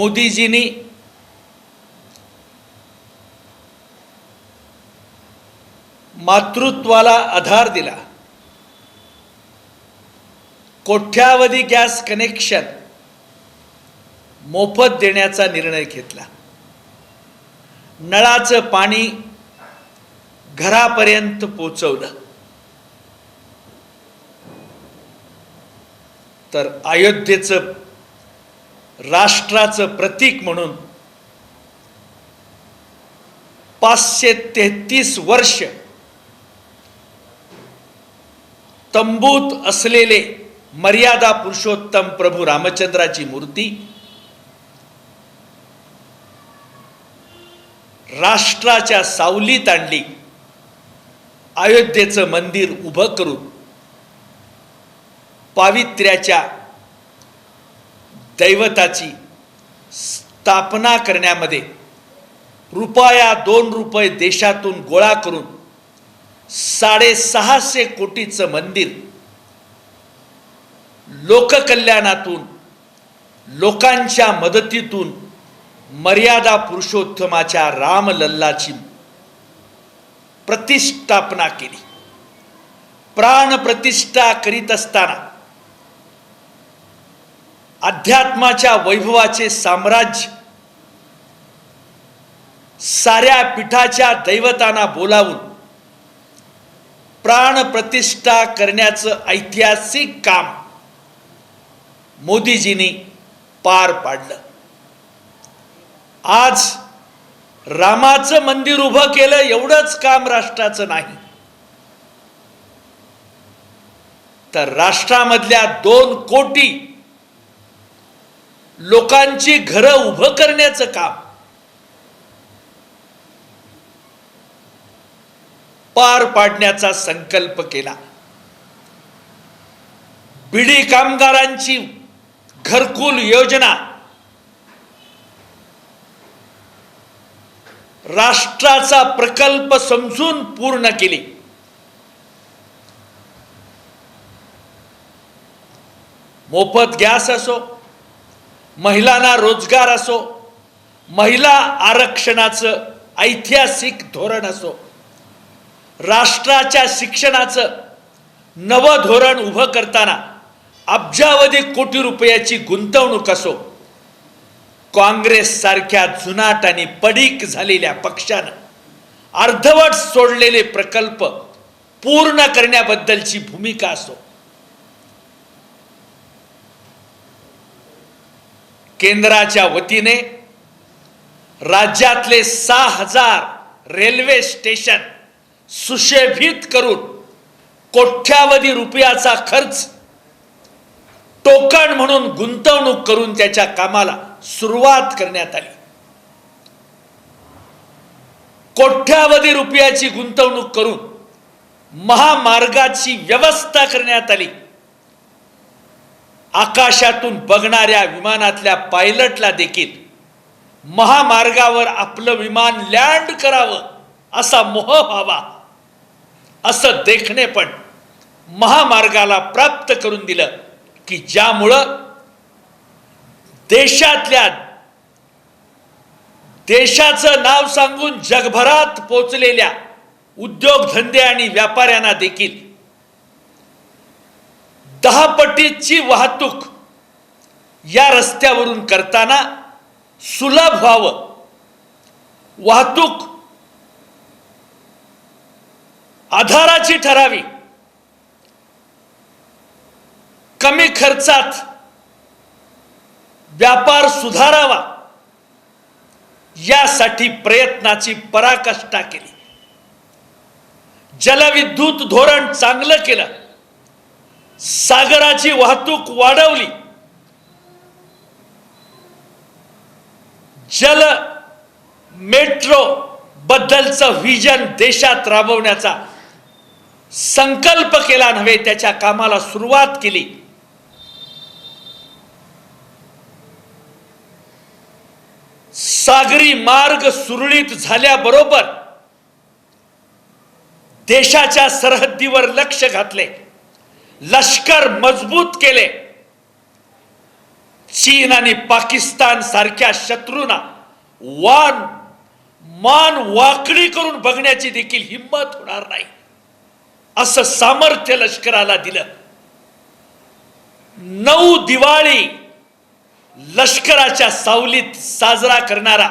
मोदीजींनी मातृत्वाला आधार दिला. कोट्यावधी गॅस कनेक्शन मोफत देण्याचा निर्णय घेतला. नळाचं पाणी घरापर्यंत पोचवलं तर अयोध्येचं राष्ट्राचं प्रतीक म्हणून पाचशे तेहतीस वर्ष तंबूत असलेले मर्यादा पुरुषोत्तम प्रभू रामचंद्राची मूर्ती राष्ट्राच्या सावलीत आणली अयोध्येचं मंदिर उभं करून पावित्र्याच्या दैवताची स्थापना करण्यामध्ये रुपया दोन रुपये देशातून गोळा करून साडेसहाशे कोटीचं मंदिर लोककल्याणातून लोकांच्या मदतीतून मर्यादा पुरुषोत्तमाच्या रामलल्लाची प्रतिष्ठापना केली. प्राण प्रतिष्ठा करीत असताना अध्यात्माच्या वैभवाचे साम्राज्य साऱ्या पीठाच्या दैवतांना बोलावून प्राण प्रतिष्ठा करण्याचं ऐतिहासिक काम मोदीजींनी पार पाडलं. आज रामाचं मंदिर उभं केलं एवढंच काम राष्ट्राचं नाही. तर राष्ट्रामधल्या दोन कोटी लोकांची घरं उभं करण्याचं काम. पार पाडण्याचा संकल्प केला. बिडी कामगारांची घरकुल योजना. राष्ट्राचा प्रकल्प समजून पूर्ण केली. मोफत गॅस असो महिलांना रोजगार असो महिला आरक्षणाचं ऐतिहासिक धोरण असो राष्ट्राच्या शिक्षणाचं नवं धोरण उभं करताना अब्जावधी कोटी रुपयाची गुंतवणूक असो काँग्रेससारख्या जुनाट आणि पडीक झालेल्या पक्षानं अर्धवट सोडलेले प्रकल्प पूर्ण करण्याबद्दलची भूमिका असो. केंद्राच्या वतीने राज्यातले सहा हजार रेल्वे स्टेशन सुशोभित करून कोट्यावधी रुपयाचा खर्च टोकन म्हणून गुंतवणूक करून त्याच्या कामाला सुरुवात करण्यात आली. कोट्यावधी रुपयाची गुंतवणूक करून महामार्गाची व्यवस्था करण्यात आली. आकाशातून बघणाऱ्या विमानातल्या पायलटला देखील महामार्गावर आपलं विमान लँड करावं असा मोह व्हावा. असं देखणे पण महामार्गाला प्राप्त करून दिलं की ज्यामुळं देशातल्या देशाचं नाव सांगून जगभरात पोचलेल्या उद्योगधंदे आणि व्यापाऱ्यांना देखील दहा पटीची वाहतूक या रस्त्यावरून करताना सुलभ व्हावं. वाहतूक आधाराची ठरावी. कमी खर्चात व्यापार सुधारावा. यासाठी प्रयत्नाची पराकाष्ठा केली. जलविद्युत धोरण चांगलं केलं. सागराची वाहतूक वाढवली. जल मेट्रो बद्दलचं व्हिजन देशात राबवण्याचा संकल्प केला नव्हे त्याच्या कामाला सुरुवात केली. सागरी मार्ग सुरळीत झाल्याबरोबर देशाच्या सरहद्दीवर लक्ष घातले. लष्कर मजबूत केले. चीन आणि पाकिस्तान सारख्या शत्रूंना वान मान वाकडी करून बघण्याची देखील हिंमत होणार नाही. असं सामर्थ्य लष्कराला दिलं. नऊ दिवाळी लष्कराच्या सावलीत साजरा करणारा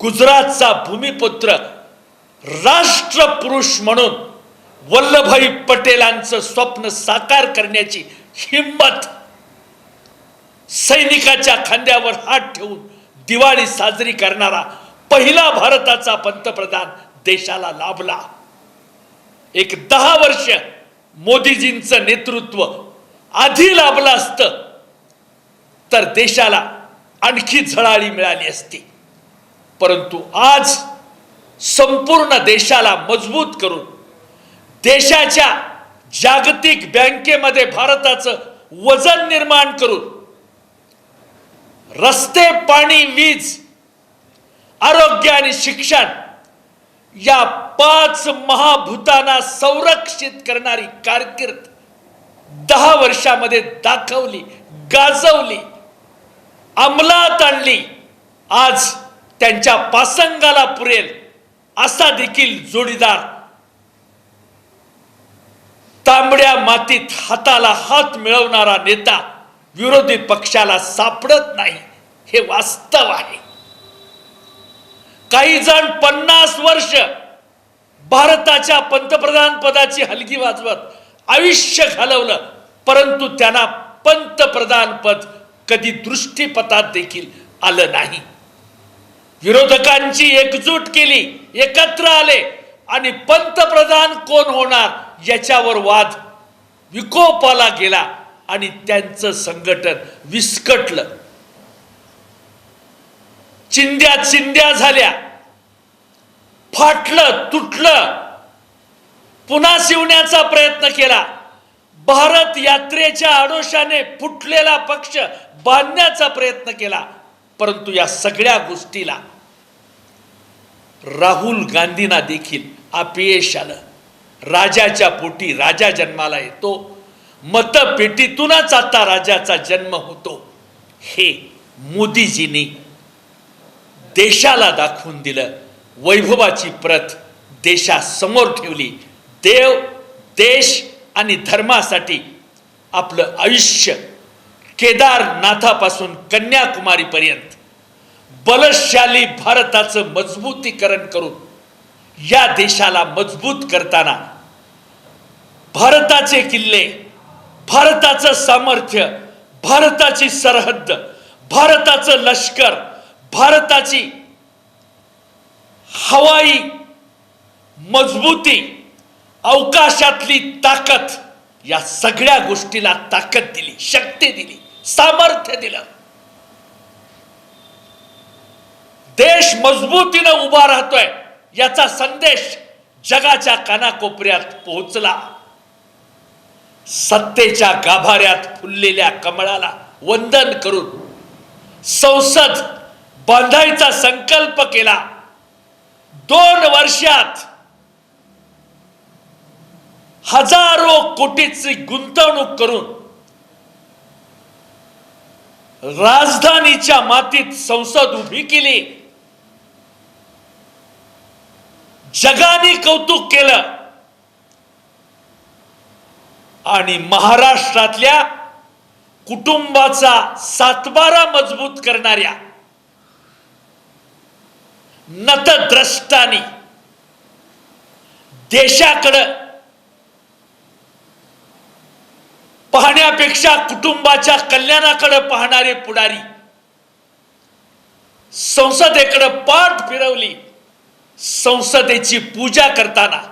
गुजरातचा भूमिपुत्र राष्ट्रपुरुष म्हणून वल्लभभाई पटेलांचं स्वप्न साकार करण्याची हिंमत सैनिकाच्या खांद्यावर हात ठेवून दिवाळी साजरी करणारा पहिला भारताचा पंतप्रधान देशाला लाभला. एक दहा वर्ष मोदीजींचं नेतृत्व आधी लाभलं असतं तर देशाला आणखी झळाळी मिळाली असती. परंतु आज संपूर्ण देशाला मजबूत करून देशाच्या जागतिक बँकेमध्ये भारताचं वजन निर्माण करून रस्ते पाणी वीज आरोग्य आणि शिक्षण या पाच महाभूतांना संरक्षित करणारी कारकीर्द दहा वर्षामध्ये दाखवली गाजवली अंमलात आणली. आज त्यांच्या पासंगाला पुरेल असा देखील जोडीदार तांबड्या मातीत हाताला हात मिळवणारा नेता विरोधी पक्षाला सापडत नाही हे वास्तव आहे. काही जण पन्नास वर्ष भारताच्या पंतप्रधान पदाची हलगी वाजवत आयुष्य घालवलं परंतु त्यांना पंतप्रधान पद कधी दृष्टीपथात देखील आलं नाही. विरोधकांची एकजूट केली एकत्र आले आणि पंतप्रधान कोण होणार याच्यावर वाद विकोपाला गेला आणि त्यांचं संघटन विस्कटलं. चिंद्या चिंद्या झाल्या. फाटलं तुटलं. पुन्हा शिवण्याचा प्रयत्न केला. भारत यात्रेच्या आडोशाने फुटलेला पक्ष बांधण्याचा प्रयत्न केला परंतु या सगळ्या गोष्टीला राहुल गांधींना देखील अपयश आलं राजाच्या पोटी राजा जन्माला येतो. मतपेटीतूनच आता राजाचा जन्म होतो. हे मोदीजींनी देशाला दाखवून दिलं. वैभवाची प्रत देशासमोर ठेवली. देव देश आणि धर्मासाठी आपलं आयुष्य केदारनाथापासून कन्याकुमारीपर्यंत बलशाली भारताचं मजबूतीकरण करून या देशाला मजबूत करताना भारताचे किल्ले भारताचं सामर्थ्य भारताची सरहद्द भारताचं लष्कर भारताची हवाई मजबूती अवकाशातली ताकद या सगळ्या गोष्टीला ताकद दिली शक्ती दिली सामर्थ्य दिलं. देश मजबूतीनं उभा राहतोय. याचा संदेश जगाच्या कानाकोपऱ्यात पोहोचला. सत्तेच्या गाभाऱ्यात फुललेल्या कमळाला वंदन करून संसद बांधायचा संकल्प केला. दोन वर्षात हजारो कोटीची गुंतवणूक करून राजधानीच्या मातीत संसद उभी केली. जगाने कौतुक केलं. आणि महाराष्ट्रातल्या कुटुंबाचा सातबारा मजबूत करणाऱ्या नतद्रष्टानी देशाकडं पाहण्यापेक्षा कुटुंबाच्या कल्याणाकडे पाहणारे पुढारी संसदेकडे पाठ फिरवली. संसदेची पूजा करताना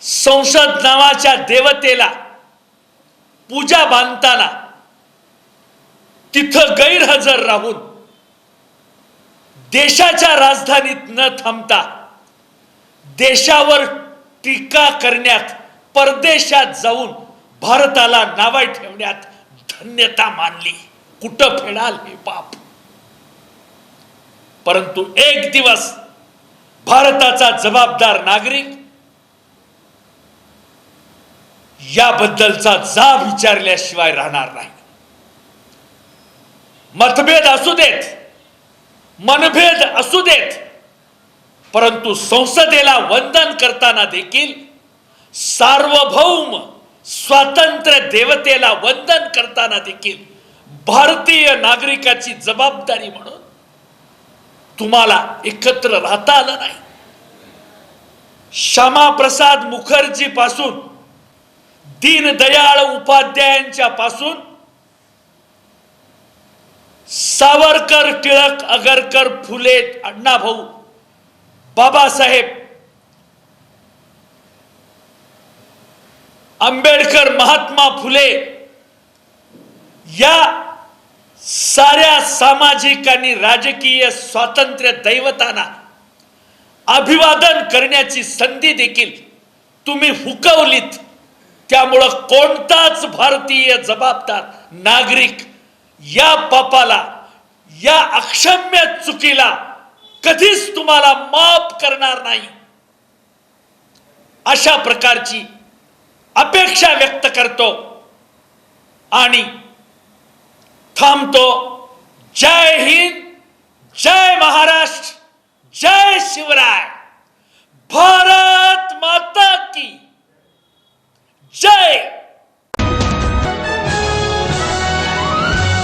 संसद नावाच्या देवतेला पूजा बांधताना तिथं गैरहजर राहून देशाच्या राजधानीत न थांबता देशावर टीका करण्यात परदेशात जाऊन भारताला नावा ठेवण्यात धन्यता मानली. कुठं फेडाल हे पाप? परंतु एक दिवस भारताचा जबाबदार नागरिक याबद्दलचा जा विचारल्याशिवाय राहणार नाही. मतभेद असू देत मनभेद असू देत परंतु संसदेला वंदन करताना देखील सार्वभौम स्वातंत्र्य देवतेला वंदन करताना देखील भारतीय नागरिकाची जबाबदारी म्हणून तुम्हाला एकत्र राहता आलं नाही. श्यामाप्रसाद मुखर्जी पासून दीनदयाळ उपाध्यायांच्या पासून सावरकर टिळक आगरकर फुले अण्णाभाऊ बाबासाहेब आंबेडकर महात्मा फुले या साऱ्या सामाजिक आणि राजकीय स्वातंत्र्य दैवतांना अभिवादन करण्याची संधी देखील तुम्ही हुकवलीत. त्यामुळं कोणताच भारतीय जबाबदार नागरिक या पापाला या अक्षम्य चुकीला कधीच तुम्हाला माफ करणार नाही. अशा प्रकारची अपेक्षा व्यक्त करतो आणि थांबतो. जय हिंद जय महाराष्ट्र जय शिवराय. भारत माता की जय.